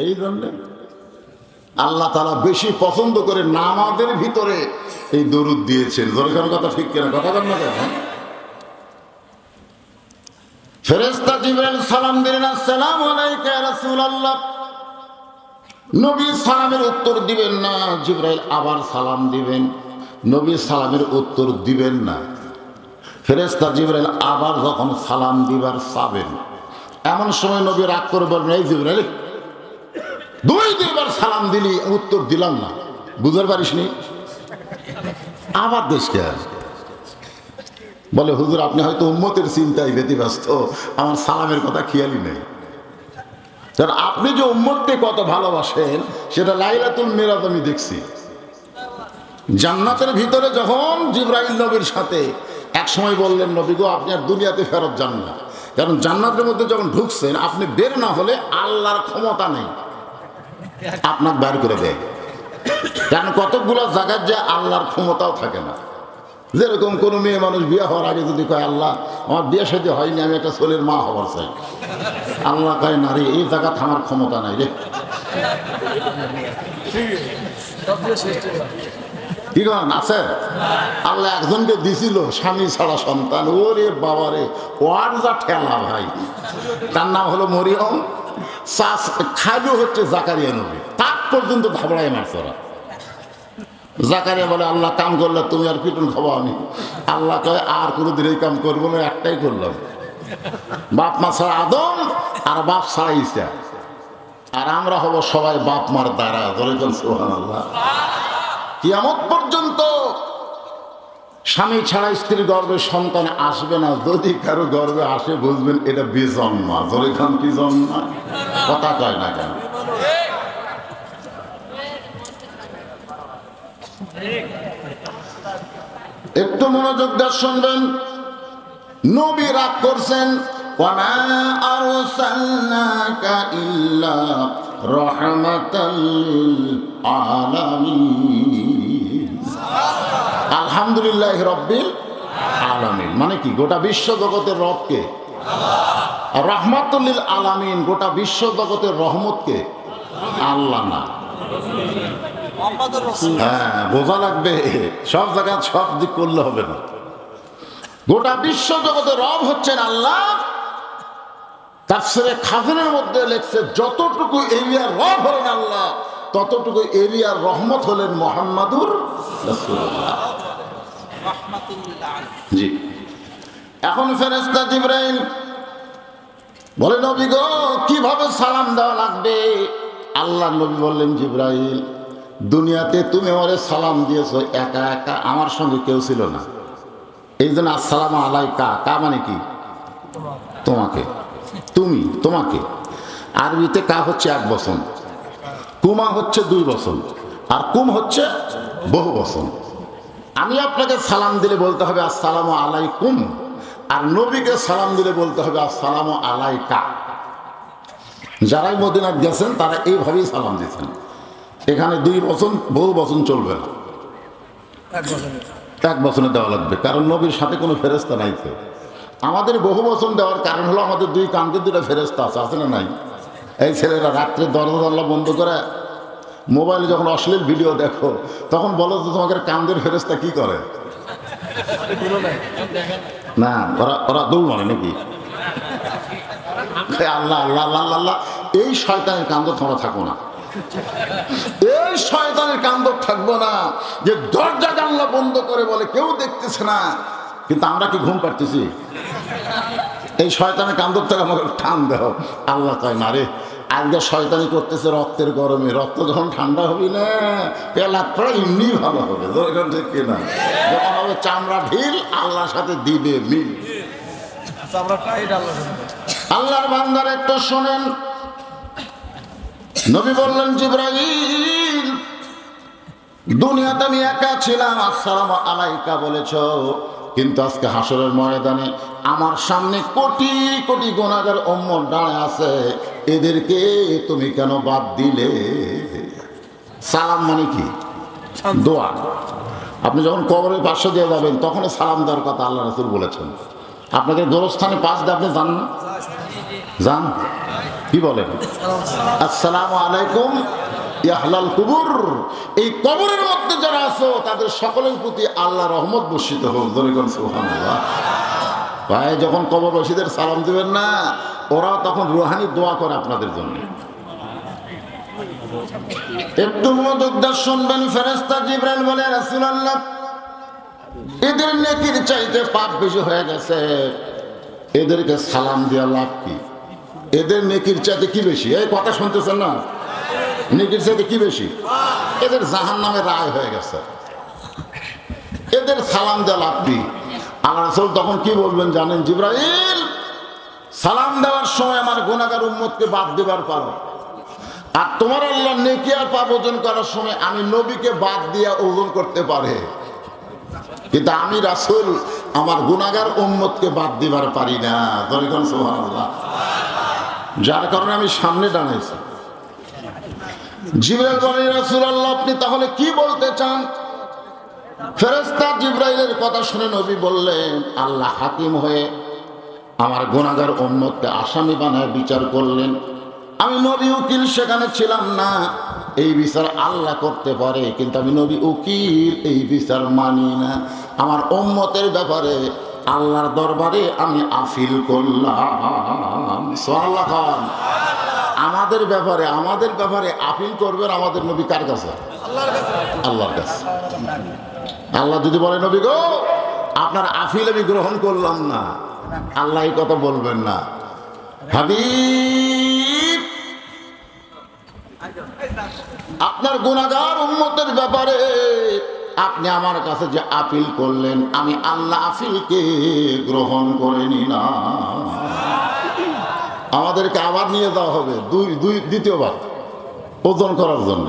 এই জন্যে আল্লাহ তালা বেশি পছন্দ করে নামাজের ভিতরে এই দরুদ দিয়েছেন। দরকার কথা ঠিক কিনা? কথা বল না কেন? ফেরেস্তা জিবরাইল সালাম দিলেন, আসসালামু আলাইকা রাসূলুল্লাহ। নবী সালামের উত্তর দিবেন না, জিবরাইল আবার সালাম দিবেন। নবী সালামের উত্তর দিবেন না। ফেরেস্তা জিবরাইল আবার যখন সালাম দিবার চাবেন, এমন সময় নবী রাগ করে বলবেন এই জিবরাইল দুই দুইবার সালাম দিলি, উত্তর দিলাম না। বুঝতে পারিস নি? আবার দেশকে আস বলে, হুজুর, আপনি হয়তো উম্মতের চিন্তায় ব্যতিব্যস্ত। আমার সালামের কথা খেয়ালই নেই। কারণ আপনি যে উম্মতকে কত ভালোবাসেন, সেটা লাইলাতুল মিরাজ আমি দেখছি। জান্নাতের ভিতরে যখন জিব্রাইল নবীর সাথে এক সময় বললেন, নবী গো, আপনি আর দুনিয়াতে ফেরত যান না। কারণ জান্নাতের মধ্যে যখন ঢুকছেন, আপনি বের না হলে আল্লাহর ক্ষমতা নেই। আপনার বাইর করে দেয়। কারণ কতকগুলো জায়গার যে আল্লাহর ক্ষমতাও থাকে না। যেরকম কোনো মেয়ে মানুষ বিয়ে হওয়ার আগে যদি কয়, আল্লাহ, আমার বিয়ে সাথে হয়নি, আমি একটা ছেলের মা হওয়ার চাই। আল্লাহ কয় নারী এই জায়গা থামার ক্ষমতা নাই রে। কি করেন আছে? আল্লাহ একজনকে দিছিল, স্বামী ছাড়া সন্তান। ওরে বাবারে, ওয়ার যা ঠেলা ভাই। তার নাম হলো মরিয়ম। চাষ খাইলেও হচ্ছে জাকারিয়া নবী। তার পর্যন্ত ধাবড়ায় মারছে ওরা জাকারিয়া বলে, আল্লাহ কাম করলে তুমি আর পিটুন খাব আমি আল্লাহ কয়, আর কোনোদিন এই কাম করব না, একটাই করলাম। বাপ মা ছাড়া আদম, আর বাপ ছাড়া ইসা আর আমরা হব সবাই বাপ মার দ্বারা। ধরে আল্লাহ কিয়ামত পর্যন্ত স্বামী ছাড়া স্ত্রীর গর্বে সন্তান আসবে না যদি কারো গর্বে আসে বুঝবেন এটা বেজন্মা ধরে খান কি জন্মা কথা কয় না কেন একটু মনোযোগ দিয়ে শুনবেন নবী রাগ করছেন وما أرسلناك إلا رحمة للعالمين আলহামদুলিল্লাহ রব্বিল আলামিন। মানে কি গোটা বিশ্ব জগতের রবকে? আর রহমাতুল্লিল আলামিন গোটা বিশ্ব জগতের রহমতকে আল্লাহ না। হ্যাঁ বোঝা লাগবে সব জায়গায় সব দিক করলে হবে না। গোটা বিশ্ব জগতের রব হচ্ছেন আল্লাহ। তার তাফসিরে খাজনের মধ্যে লেখছে যতটুকু এরিয়ার রব হলেন আল্লাহ ততটুকু এরিয়ার রহমত হলেন মোহাম্মদুর জি। এখন ফেরেস্তা জিব্রাইল বলে নবী গো কীভাবে সালাম দেওয়া লাগবে? আল্লাহ নবী বললেন জিব্রাইল দুনিয়াতে তুমি আমারে সালাম দিয়েছ একা একা আমার সঙ্গে কেউ ছিল না। এই জন্য আসসালাম আলাইকা কা মানে কি? তোমাকে। তুমি তোমাকে। আরবিতে কা হচ্ছে এক বছর কুমা হচ্ছে দুই বছর আর কুম হচ্ছে বহু বছর আমি আপনাকে সালাম দিলে বলতে হবে আসসালাম আলাইকুম আর নবীকে সালাম দিলে বলতে হবে আসসালাম আলাইকা। যারাই মদিনার গেছেন তারা এইভাবেই সালাম দিয়েছেন এখানে দুই বছর বহু বছর চলবে না। এক বছরে দেওয়া লাগবে কারণ নবীর সাথে কোনো ফেরেস্তা নাই তো। আমাদের বহু বছর দেওয়ার কারণ হলো আমাদের দুই কানকে দুটো ফেরেস্তা আছে আছে না নাই? এই ছেলেরা রাত্রে দরজা দরলা বন্ধ করে মোবাইলে যখন অশ্লীল ভিডিও দেখো তখন বলো তো তোমাকে কান্দের ফেরেস্তা কি করে? না ওরা ওরা দৌড় মারে নাকি? আল্লাহ আল্লাহ আল্লাহ আল্লাহ, এই শয়তানের কান্দ তোমরা থাকো না। এই শয়তানের কান্দ থাকব না যে দরজা জানলা বন্ধ করে বলে কেউ দেখতেছে না। কিন্তু আমরা কি ঘুম পাড়তেছি? এই শয়তানের কান্দর থেকে আমাকে টান দেও। আল্লাহ কয় না রে আজকে শয়তানি করতেছে রক্তের গরমে। রক্ত যখন ঠান্ডা হবে না পেলা প্রায় এমনি ভালো হবে। দরকার ঠিক কিনা। যখন হবে চামড়া ঢিল আল্লাহর সাথে দিবে মিল। আল্লাহর বান্দার একটু শোনেন। নবী বললেন জিব্রাহিম দুনিয়াতে আমি একা ছিলাম। আসসালাম আলাইকা বলেছ। কিন্তু আজকে হাসরের ময়দানে আমার সামনে কোটি কোটি গোনাগার অম্মর দাঁড়ায় আছে। এদেরকে তুমি কেন বাদ দিলে? সালাম মানে কি? দোয়া। আপনি যখন কবরের পাশে দিয়ে যাবেন তখনও সালাম দেওয়ার কথা আল্লাহ রসুল বলেছেন। আপনাকে গোরস্থানে পাশ দিয়ে আপনি যান না? যান? কি বলেন? আসসালামু আলাইকুম। ইয়াহলাল কুবুর। এই কবরের মধ্যে যারা আছো, তাদের সকলের প্রতি আল্লাহ রহমত বর্ষিত হোক। দরিগণ সুবহানাল্লাহ। ভাই, যখন কবরবাসীদের সালাম দিবেন না ওরা তখন রুহানি দোয়া করে আপনাদের জন্য। একটু মনোযোগ শুনবেন ফেরেস্তা জিব্রাইল বলে, রাসূলুল্লাহ, এদের নেকির চাইতে পাপ বেশি হয়ে গেছে। এদেরকে সালাম দেওয়া লাভ কি? এদের নেকির চাইতে কি বেশি? এই কথা শুনতেছেন না? নেকির চাইতে কি বেশি? এদের জাহান নামে রায় হয়ে গেছে। এদের সালাম দেওয়া কি? আল্লাহ রাসূল তখন কি বলবেন জানেন? জিব্রাইল, সালাম দেওয়ার সময় আমার গুণাগার উম্মতকে বাদ দেবার পারো। আর তোমার আল্লাহ নেকি আর পাপ ওজন করার সময় আমি নবীকে বাদ দিয়া ওজন করতে পারে। কিন্তু আমি রাসূল, আমার গুণাগার উম্মতকে বাদ দিবার পারি না। যার কারণে আমি সামনে দাঁড়াইছি। জিব্রাইল বলে রাসূলুল্লাহ, আপনি তাহলে কি বলতে চান? ফেরেশতা জিব্রাইলের কথা শুনে নবী বললেন, আল্লাহ হাকিম হয়ে আমার গুণাগার উম্মতকে আসামি বানায় বিচার করলেন। আমি নবী উকিল, সেখানে ছিলাম না। এই বিচার আল্লাহ করতে পারে, কিন্তু আমি নবী উকিল, এই বিচার মানি না। আমার উম্মতের ব্যাপারে আল্লাহর দরবারে আমি আফিল করলাম। সোহাল্লাহ খান আমাদের ব্যাপারে আমাদের ব্যাপারে আপিল করবেন আমাদের নবী কার কাছে? আল্লাহর কাছে। আল্লাহ যদি বলে নবী গো আপনার আফিল আমি গ্রহণ করলাম না। আল্লাহ এই কথা বলবেন না। হাবিব আপনার গুণাগার উন্মতের ব্যাপারে আপনি আমার কাছে যে আপিল করলেন আমি আল্লাহ আফিলকে গ্রহণ করে নিলাম। আমাদেরকে আবার নিয়ে যাওয়া হবে দুই দুই, দ্বিতীয়বার ওজন করার জন্য।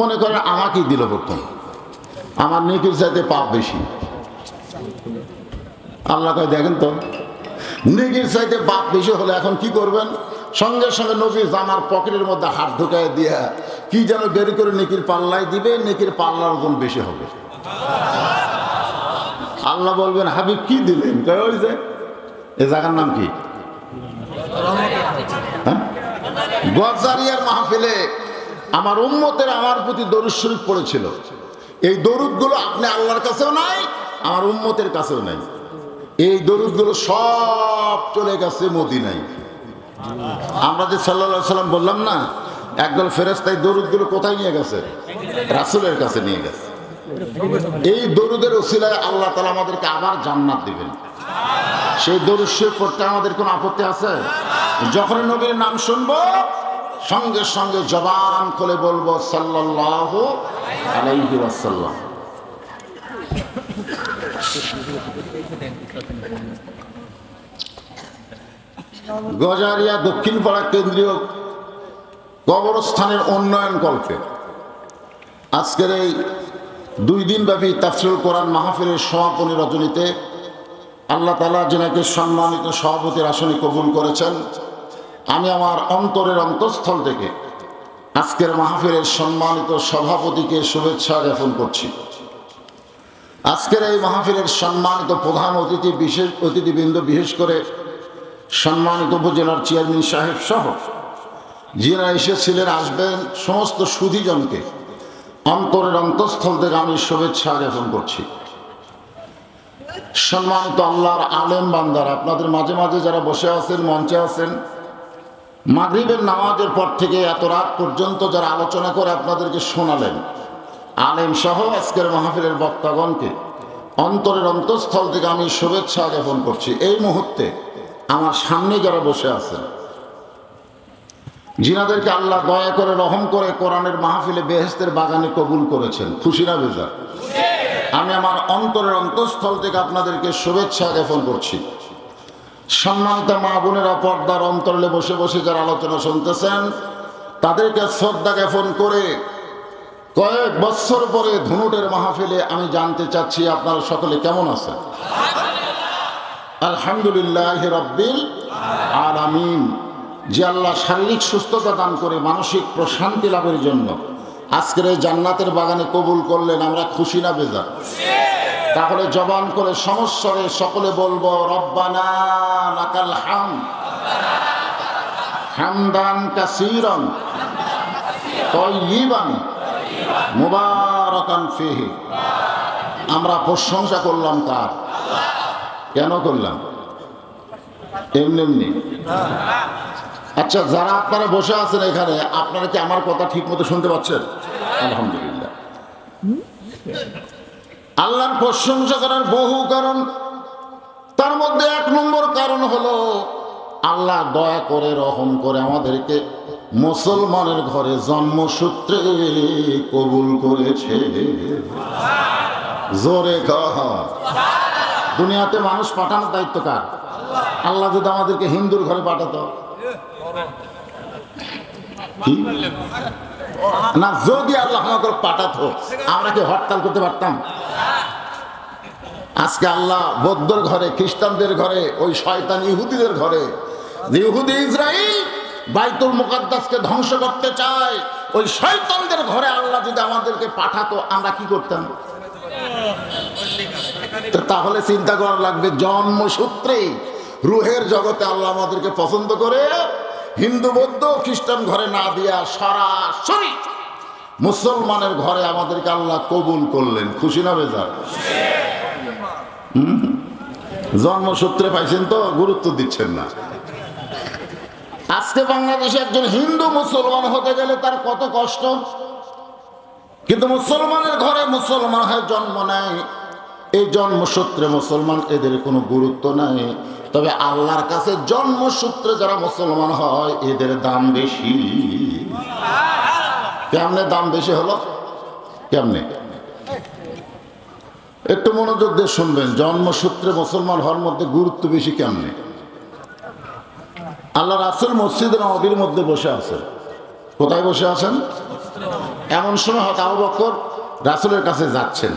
মনে করেন আমাকেই দিল প্রথম। আমার নেকির চাইতে পাপ বেশি। আল্লাহ কয়, দেখেন তো, নেকির চাইতে পাপ বেশি হলে এখন কি করবেন? সঙ্গে সঙ্গে নবী জামার পকেটের মধ্যে হাত ঢুকায় দিয়া কি যেন বের করে নেকির পাল্লায় দিবে, নেকির পাল্লার ওজন বেশি হবে। আল্লাহ বলবেন, হাবিব, কি দিলেন? ওই যে, এ জায়গার নাম কি? গজারিয়ার মাহফিলে আমার উম্মতের আমার প্রতি দরুদ শরীফ পড়েছিল। এই দরুদগুলো আপনি আল্লাহর কাছেও নাই, আমার উম্মতের কাছেও নাই। এই দরুদগুলো সব চলে গেছে মদিনায়। আমরা যে সাল্লা সাল্লাম বললাম না, একদল ফেরেস্তাই দরুদগুলো কোথায় নিয়ে গেছে? রাসুলের কাছে নিয়ে গেছে। এই দরুদের ওসিলায় আল্লাহ তালা আমাদেরকে আবার জান্নাত দিবেন। সেই দরুদ শরীফ পড়তে আমাদের কোনো আপত্তি আছে? যখন নবীর নাম শুনব, সঙ্গে সঙ্গে জবান খুলে বলব সাল্লাহ গজারিয়া দক্ষিণপাড়া কেন্দ্রীয় কবরস্থানের উন্নয়ন কল্পে আজকের এই দুই দিনব্যাপী তাফসিল কোরআন মাহফিলের সমাপনী রজনীতে আল্লাহ তালা যেনাকে সম্মানিত সভাপতির আসনে কবুল করেছেন, আমি আমার অন্তরের অন্তঃস্থল থেকে আজকের মাহফিলের সম্মানিত সভাপতিকে শুভেচ্ছা জ্ঞাপন করছি। আজকের এই মাহফিলের সম্মানিত প্রধান অতিথি বিশেষ অতিথিবৃন্দ, বিশেষ করে সম্মানিত উপজেলার চেয়ারম্যান সাহেব সহ যিনি এসেছিলেন, আসবেন, সমস্ত সুধীজনকে অন্তরের অন্তঃস্থল থেকে আমি শুভেচ্ছা জ্ঞাপন করছি। সম্মানিত আল্লাহর আলেম বান্দার। আপনাদের মাঝে মাঝে যারা বসে আছেন, মঞ্চে আছেন, মাগরিবের নামাজের পর থেকে এত রাত পর্যন্ত যারা আলোচনা করে আপনাদেরকে শোনালেন, আলেম সহ আজকের মাহফিলের বক্তাগণকে অন্তরের অন্তঃস্থল থেকে আমি শুভেচ্ছা জ্ঞাপন করছি। এই মুহূর্তে আমার সামনে যারা বসে আছেন জিনাদেরকে আল্লাহ দয়া করে রহম করে কোরআনের মাহফিলে বেহেস্তের বাগানে কবুল করেছেন, খুশিরা বেজা আমি আমার অন্তরের অন্তঃস্থল থেকে আপনাদেরকে শুভেচ্ছা জ্ঞাপন করছি। সম্মানিত মা বোনেরা, পর্দার অন্তরলে বসে বসে যারা আলোচনা শুনতেছেন, তাদেরকে শ্রদ্ধা জ্ঞাপন করে কয়েক বছর পরে ধনুটের মাহফিলে আমি জানতে চাচ্ছি আপনারা সকলে কেমন আছেন? আলহামদুলিল্লাহ রব্বিল আলামিন। যে আল্লাহ শারীরিক সুস্থতা দান করে মানসিক প্রশান্তি লাভের জন্য আজকের এই জান্নাতের বাগানে কবুল করলেন আমরা খুশি না বেজা? তাহলে জবান করে সমস্যরে সকলে বলব, রব্বানা হাম। হামদান আমরা প্রশংসা করলাম কার? কেন করলাম? এমনি এমনি। আচ্ছা যারা আপনারা বসে আছেন এখানে, আপনারা কি আমার কথা ঠিক মতো শুনতে পাচ্ছেন? আলহামদুলিল্লাহ। আল্লাহর প্রশংসা করার বহু কারণ, তার মধ্যে এক নম্বর কারণ হলো, আল্লাহ দয়া করে, রহম করে আমাদেরকে মুসলমানের ঘরে জন্মসূত্রে কবুল করেছে। জোরে দুনিয়াতে মানুষ পাঠানোর দায়িত্ব কার? আল্লাহ যদি আমাদেরকে হিন্দুর ঘরে পাঠাতো? না, যদি আল্লাহ আমাকে পাঠাতো, আমরা কি হরতাল করতে পারতাম? আজকে আল্লাহ বৌদ্ধর ঘরে, খ্রিস্টানদের ঘরে, ওই শয়তান ইহুদিদের ঘরে ইহুদি ইসরায়েল বাইতুল মুকাদ্দাসকে ধ্বংস করতে চায়, ওই শয়তানদের ঘরে আল্লাহ যদি আমাদেরকে পাঠাতো, আমরা কি করতাম? তাহলে চিন্তা করা লাগবে জন্মসূত্রেই রুহের জগতে আল্লাহ আমাদেরকে পছন্দ করে হিন্দু, বৌদ্ধ, খ্রিস্টান ঘরে না দিয়া সরাসরি মুসলমানের ঘরে আমাদেরকে আল্লাহ কবুল করলেন। খুশি না বেজার? জন্মসূত্রে পাইছেন তো, গুরুত্ব দিচ্ছেন না। আজকে বাংলাদেশে একজন হিন্দু মুসলমান হতে গেলে তার কত কষ্ট? কিন্তু মুসলমানের ঘরে মুসলমান হয়, জন্ম নেয়। এই জন্মসূত্রে মুসলমান এদের কোনো গুরুত্ব নাই। তবে আল্লাহর কাছে জন্মসূত্রে যারা মুসলমান হয়, এদের দাম বেশি। কেমনে দাম বেশি হলো? কেমনে? একটু মনোযোগ দিয়ে শুনবেন, জন্মসূত্রে মুসলমান হওয়ার মধ্যে গুরুত্ব বেশি কেমনে? আল্লাহ রাসুল মসজিদের নবীর মধ্যে বসে আছেন। কোথায় বসে আছেন? এমন সময় হয়তো আবু বকর রাসুলের কাছে যাচ্ছেন।